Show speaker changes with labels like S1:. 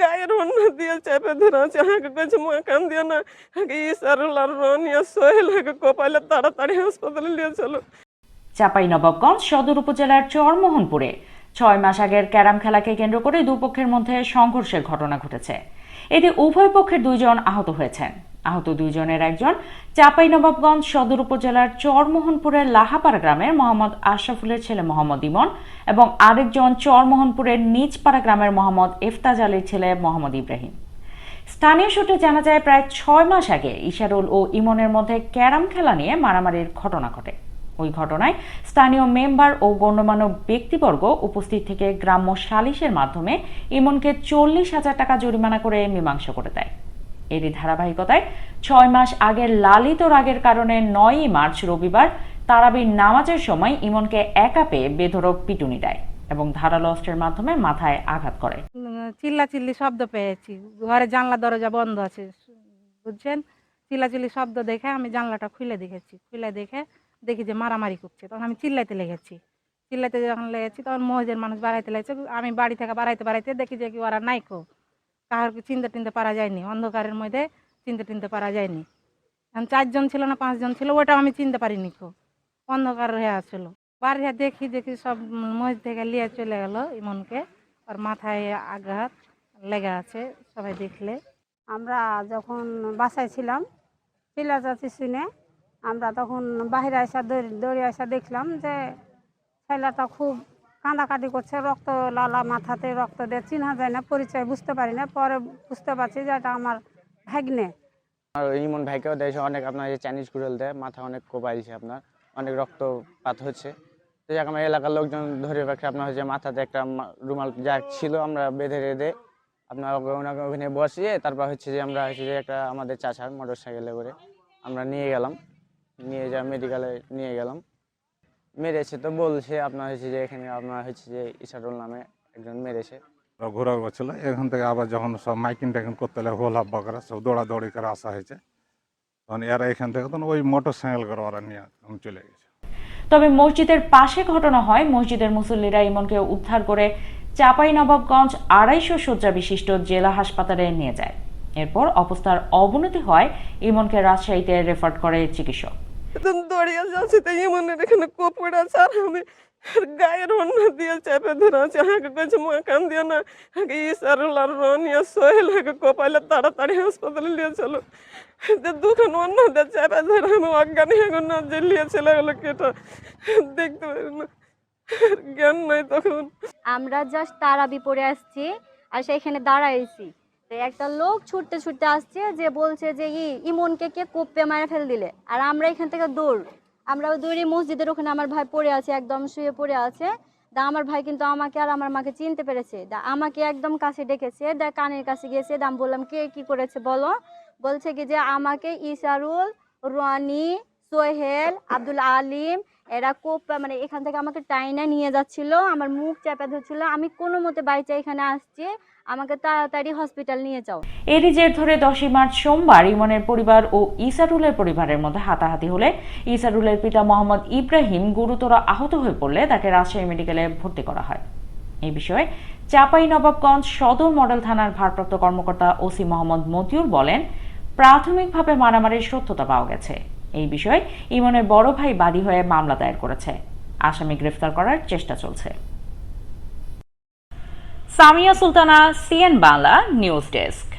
S1: গায়ের অন্য দিয়ে চেপে ধরে আছে। কাছে দিও না। রনিয়া সোহেল আগে কপালে তাড়াতাড়ি হাসপাতালে নিয়ে চলো।
S2: চাঁপাইনবাবগঞ্জ সদর উপজেলার চরমোহনপুরে। ছয় মাস আগের ক্যারাম খেলাকে কেন্দ্র করে দুপক্ষের মধ্যে সংঘর্ষের ঘটনা ঘটেছে। এতে উভয় পক্ষের দুইজন আহত হয়েছেন। আহত দুইজনের একজন চাঁপাইনবাবগঞ্জ সদর উপজেলার চরমোহনপুরের লাহাপাড়া গ্রামের মোহাম্মদ আশরাফুলের ছেলে মোহাম্মদ ইমন এবং আরেকজন চরমোহনপুরের নিজপাড়া গ্রামের মোহাম্মদ এফতাজ আলীর ছেলে মোহাম্মদ ইব্রাহিম। স্থানীয় সূত্রে জানা যায়, প্রায় ছয় মাস আগে ইশারুল ও ইমনের মধ্যে ক্যারাম খেলা নিয়ে মারামারির ঘটনা ঘটে। ওই ঘটনায় স্থানীয় মেম্বার ও গণ্যমান্য ব্যক্তিবর্গ উপস্থিত থেকে গ্রাম্য সালিশের মাধ্যমে ইমনকে চল্লিশ হাজার টাকা জরিমানা করে মীমাংসা করে দেয়। এরই ধারাবাহিকতায় ছয় মাস আগের লালিত রাগের কারণে নয়ই মার্চ রবিবার তারাবির নামাজের সময় ইমনকে একা পেয়ে বেধরক পিটুনি দেয় এবং ধারালো অস্ত্রের মাধ্যমে মাথায় আঘাত করে।
S3: চিল্লা চিল্লি শব্দ পেয়েছি। ঘরে জানলা দরজা বন্ধ আছে, বুঝছেন? চিল্লা চিল্লি শব্দ দেখে আমি জানলাটা খুলে দেখেছি। খুলে দেখে দেখি যে মারামারি করছে। তখন আমি চিল্লাইতে লেগেছি। চিল্লাইতে যখন লেগেছি, তখন মহিদের মানুষ বাড়াইতে লেগেছে। আমি বাড়ি থেকে বাড়াইতে বাড়াইতে দেখি যে কি ওরা নাইকো। কাহারকে চিনতে টিনতে পারা যায়নি। অন্ধকারের মধ্যে চিনতে টিনতে পারা যায়নি। এখন চারজন ছিল না, পাঁচজন ছিল, ওটাও আমি চিনতে পারিনি কো। অন্ধকার হয়ে আসলো। বাড়ি দেখি দেখি সব মহিদ থেকে নিয়ে চলে গেল ইমনকে। ওর মাথায় আঘাত লেগে আছে, সবাই দেখলে।
S4: আমরা যখন বাসায় ছিলাম চিল্লা চিল্লাচাচি শুনে আমরা তখন বাহিরে আসা দৌড়ে আসা দেখলাম যে ছেলেটা খুব কাঁদাকাটি করছে, রক্ত লালা মাথাতে রক্ত দিয়ে চিনা যায় না, পরিচয় বুঝতে পারি না, পরে বুঝতে পারছি যে এটা আমার ভাগ্নে।
S5: ইমন ভাইকেও দেয় অনেক আপনার এই চাইনিজ কুড়েল দেয়, মাথা অনেক কোপাইছে আপনার, অনেক রক্তপাত হচ্ছে। তো আমার এলাকার লোকজন ধরে রাখে আপনার হচ্ছে মাথাতে একটা রুমাল যা ছিল, আমরা বেঁধে রেঁধে আপনার ওনাকে ওখানে বসিয়ে তারপর হচ্ছে যে আমরা হচ্ছে যে একটা আমাদের চাচার মোটর সাইকেলে করে আমরা নিয়ে গেলাম। নিয়ে যা মেডিকেলে নিয়ে গেলাম। মেরেছে তো বলছে আপনার হচ্ছে যে এখানে আপনার হচ্ছে যে ইসারুল নামে একজন মেরেছে।
S6: ঘোরা করছিল। এখান থেকে আবার যখন সব মাইকিং টাইকিং করতে হলে হোল হাব্বা করে সব দৌড়াদৌড়ি করে আসা হয়েছে। তখন এরা এখান থেকে তখন ওই মোটর সাইকেল করে ওরা নিয়ে তখন চলে গেছে।
S2: তবে মসজিদের পাশে ঘটনা হয়। মসজিদের মুসল্লিরা ইমনকে উদ্ধার করে চাপাই নবাবগঞ্জ আড়াইশো শয্যা বিশিষ্ট জেলা হাসপাতালে নিয়ে যায়। এরপর অবস্থার অবনতি হয়। ইমনকে রাজশাহীতে রেফার করে চিকিৎসক।
S1: একদম দড়িয়ে যাচ্ছে তো ইমনের এখানে কোপড় আছে। আর আমি গায়ের অন্য দিয়ে চেপে ধরে আছে। হাঁকে কাছে মাকান দিয়ে না। হাঁকে ইসারুল আর রনিয়া সোহেল, হাঁকে কপালে তাড়াতাড়ি হাসপাতালে নিয়ে চলো। দুখান অন্য দিয়ে চেপে ধরে আমি অজ্ঞানী এখন না যে নিয়ে চলে গেলো কেটা দেখতে পারি না। জ্ঞান নাই তখন।
S7: আমরা জাস্ট তারাবি পরে আসছি, আর সেখানে দাঁড়াইছি। একটা লোক ছুটতে ছুটতে আসছে যে বলছে যে, ই, ইমনকে কে কোপে মারা ফেল দিলে? আর আমরা এখান থেকে দৌড়। আমরা দৌড়ে মসজিদের ওখানে আমার ভাই পড়ে আছে, একদম শুয়ে পড়ে আছে। দা, আমার ভাই কিন্তু আমাকে আর আমার মাকে চিনতে পেরেছে। দা, আমাকে একদম কাছে ডেকেছে। দা, কানের কাছে গিয়েছে। দাম বললাম, কে কি করেছে বলো? বলছে কি যে, আমাকে ইসারুল রনি সোহেল, আব্দুল আলিম, এরা কোপ মানে এখান থেকে আমাকে টাইনা নিয়ে যাচ্ছিল, আমার মুখ চাপা ধরছিল, আমি কোনো মতে বাইচা এখানে আসছি, আমাকে তাড়াতাড়ি হসপিটাল নিয়ে যাও।
S2: এরই জের ধরে দশই মার্চ সোমবার ইমনের পরিবার ও ইসারুলের পরিবারের মধ্যে হাতাহাতি হলে ইসারুলের পিতা মোহাম্মদ ইব্রাহিম গুরুতর আহত হয়ে পড়লে তাকে রাজশাহী মেডিকেলে ভর্তি করা হয়। এই বিষয়ে চাপাই নবাবগঞ্জ সদর মডেল থানার ভারপ্রাপ্ত কর্মকর্তা ওসি মোহাম্মদ মতিউর বলেন, প্রাথমিকভাবে মারামারির সত্যতা পাওয়া গেছে। এই বিষয়ে ইমনের বড় ভাই বাদী হয়ে মামলা দায়ের করেছে। আসামি গ্রেফতার করার চেষ্টা চলছে। Samia Sultana, CN Bangla, news desk.